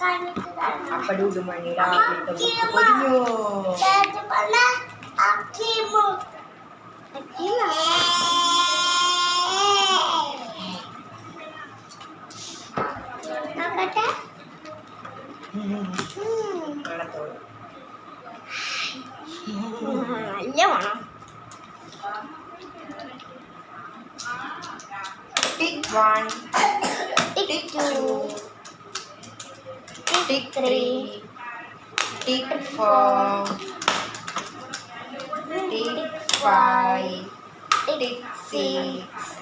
Apa dulu mani rabi kamu kupunya. Jadi mana akimu? Akimu. Apa dah? Hmm. Mana tu? Ya mana? Tick one, tick two. tick five tick six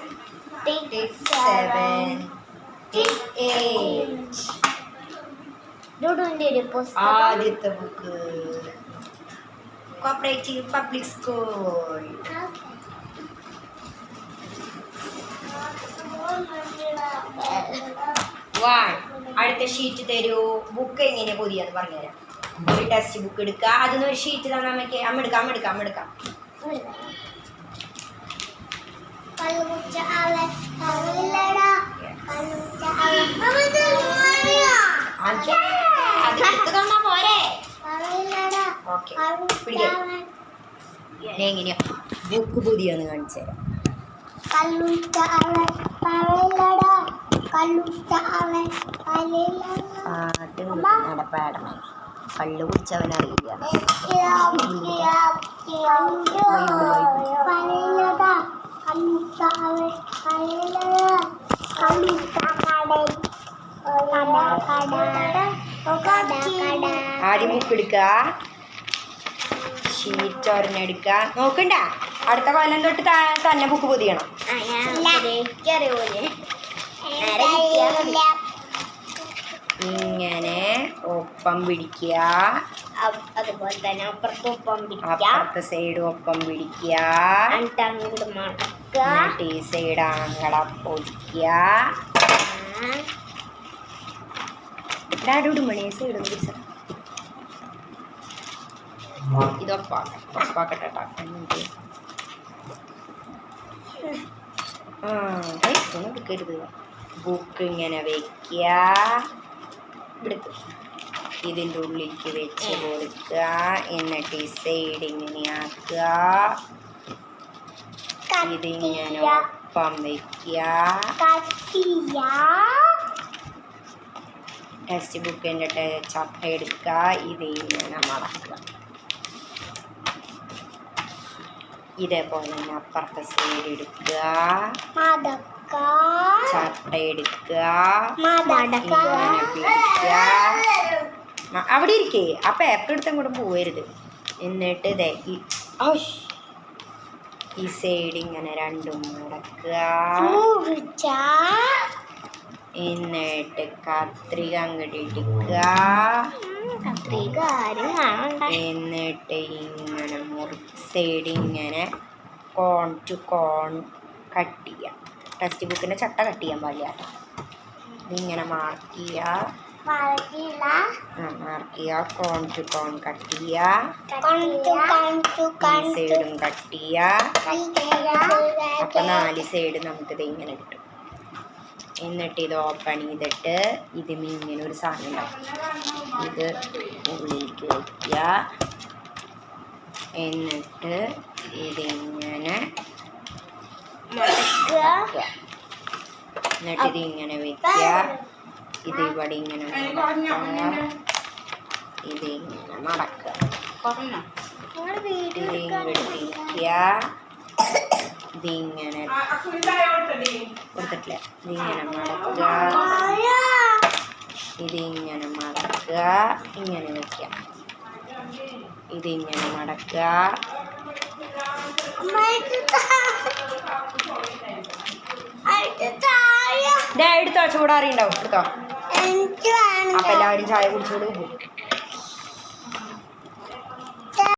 tick tick seven tick eight ഡുഡുവിന്റെ ഒരു പുസ്തകം ആദ്യത്തെ book cooperative public school one അടുത്ത sheet തരൂ. Book എങ്ങനെ പുതിയെന്ന് പറഞ്ഞുതരാം. ഒരു text book എടുക്കുക. അതിന് ഒരു ഷീറ്റ് തന്നെ അമ്മയ്ക്ക് അമ്മ എടുക്കാം അമ്മ എടുക്കാം അമ്മ എടുക്കാം. പോരെ. ഓക്കെ പിടിക്കാം. ഞാൻ എങ്ങനെയാ? ബുക്ക് പുതിയെന്ന് കാണിച്ചു തരാം ആദ്യം നടപ്പാടണം കള്ളു ബുക്ക് നോക്കണ്ട. അടുത്ത കൊല്ലം തൊട്ട് തന്നെ ബുക്ക് പൊതിയണം. ഇങ്ങനെ ഒപ്പം പിടിക്കുക. അതുപോലെ തന്നെ അപ്പുറത്തൊപ്പം അപ്പുറത്തെ സൈഡ് ഒപ്പം പിടിക്കുക. എന്നിട്ട് അങ്ങോട്ട് മടക്കുക. എന്നിട്ട് ഈ സൈഡ് ആങ്ങളെ പൊടിക്കുക ഡാഡോട് മണി സൈഡ് ഒന്ന് പിടിച്ച. ഇതൊപ്പാക്കാം ഒപ്പാക്കട്ടെ ട്ടാ. എന്നിട്ട് ആ ഏയ്, ഇതൊന്നും എടുക്കരുത്. ബുക്ക് ഇങ്ങനെ വെക്കുക ഇവിടുത്തെ ഇതിന്റെ ഉള്ളിലേക്ക് വെച്ച് കൊടുക്കുക. എന്നിട്ട് ഈ സൈഡ് ഇങ്ങനെ ആക്കുക. ഇതിങ്ങനെ ഒപ്പം വെക്കുക. ടെക്സ്റ്റ് ടെക്സ്റ്റ് ബുക്കിന്റെ ചപ്പ എടുക്കുക ഇത് ഇങ്ങനെ മടക്കുക ഇതേപോലെ തന്നെ അപ്പുറത്തെ സൈഡ് എടുക്കുക. മടക്ക ചട്ട എടുക്കുക പിടിക്കുക അവിടെ ഇരിക്കേ. ആ പേപ്പർ എടുത്തും കൂടെ പോവരുത്. എന്നിട്ട് ഇതേ ഈ സൈഡ് ഇങ്ങനെ രണ്ടും മുടക്കുക. എന്നിട്ട് കത്രിക അങ്ങോട്ട് ഇടിക്കുക. എന്നിട്ട് ഇങ്ങനെ മുറി സൈഡ് ഇങ്ങനെ കോൺ ടു കോൺ കട്ട് ചെയ്യുക ടെക്സ്റ്റ് ബുക്കിന്റെ ചട്ട കട്ട് ചെയ്യാൻ പാടില്ല കേട്ടോ. ഇതിങ്ങനെ മാർക്ക് ചെയ്യുക. മാർക്ക് ചെയ്യുക. കോൺ ടു കോൺ കട്ട് ചെയ്യുക. സൈഡും കട്ട് ചെയ്യുക. അപ്പം നാല് സൈഡ് നമുക്കിത് ഇങ്ങനെ കിട്ടും. എന്നിട്ട് ഇത് ഓപ്പൺ ചെയ്തിട്ട് ഇത് ഇങ്ങനെ ഒരു സാധനം ഉണ്ടാവും ഇത് ഉള്ളിലേക്ക് വയ്ക്കുക എന്നിട്ട് ഇതിങ്ങനെ മടക്കുക വെക്കുക എന്നിട്ട് ഇത് ഇങ്ങനെ വെക്കുക ഇത് ഇവിടെ ഇങ്ങനെ ഇത് ഇങ്ങനെ മടക്കുക ഇത് ഇതിങ്ങനെ കൊടുത്തിട്ടില്ല ഇതിങ്ങനെ മടക്കുക ഇതിങ്ങനെ മടക്കുക ഇങ്ങനെ വെക്കുക ഇതിങ്ങനെ മടക്കുക എടുത്തോ ചൂടാറിയുണ്ടാവും എടുത്തോ. അപ്പൊ എല്ലാവരും ചായ കുടിച്ചോട്